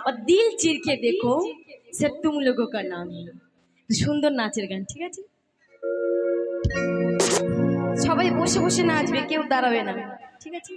আর দিল চিরকে দেখো সে তুম লোগো কার নাম সুন্দর নাচের গান ঠিক আছে সবাই বসে বসে নাচবে কেউ দাঁড়াবে না ঠিক আছে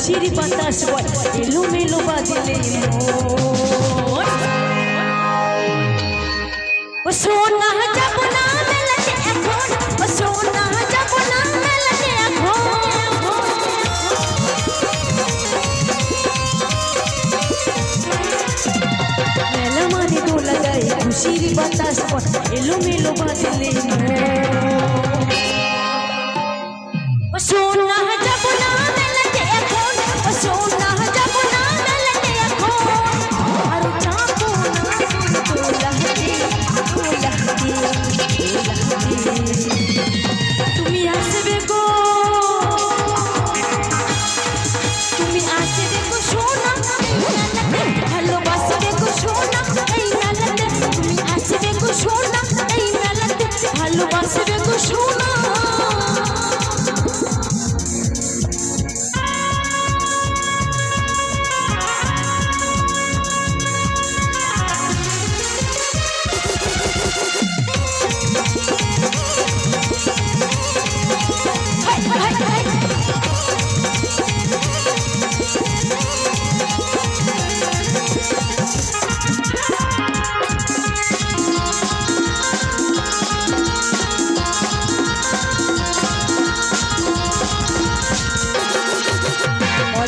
খুশির বাতাস বয় এলো মেলো বাজলে মন। ও সোনা যাব না মেলাতে এখন ও সোনা যাব না মেলাতে এখন মেলা মানে দোলা গায়ে খুশির বাতাস বয় এলো মেলো বাজলে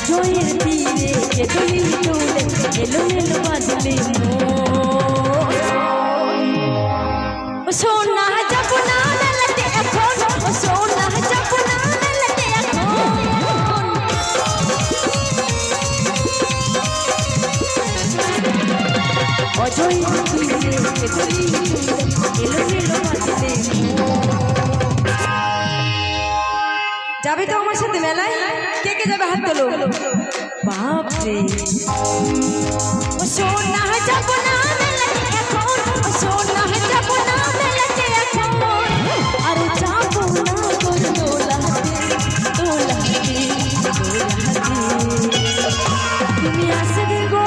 জয়ের তীরে যে দলিল এলো এলো বাজলে সোনা বাজলে যাবে তো আমার সাথে মেলায়? কে কে যাবে হাত তোলো? বাপ না যাব না মেলাতে এখন। তুমি আসবে গো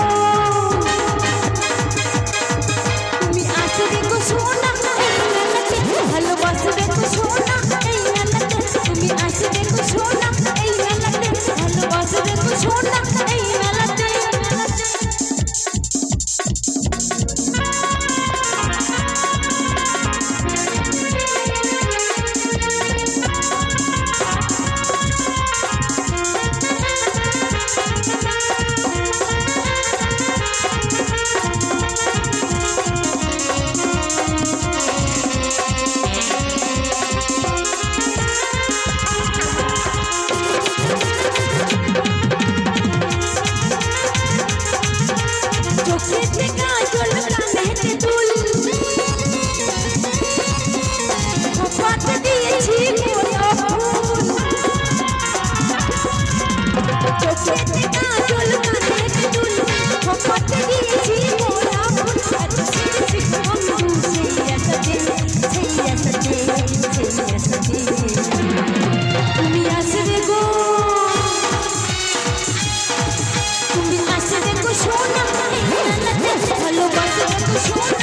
ভালোবাসো শোনা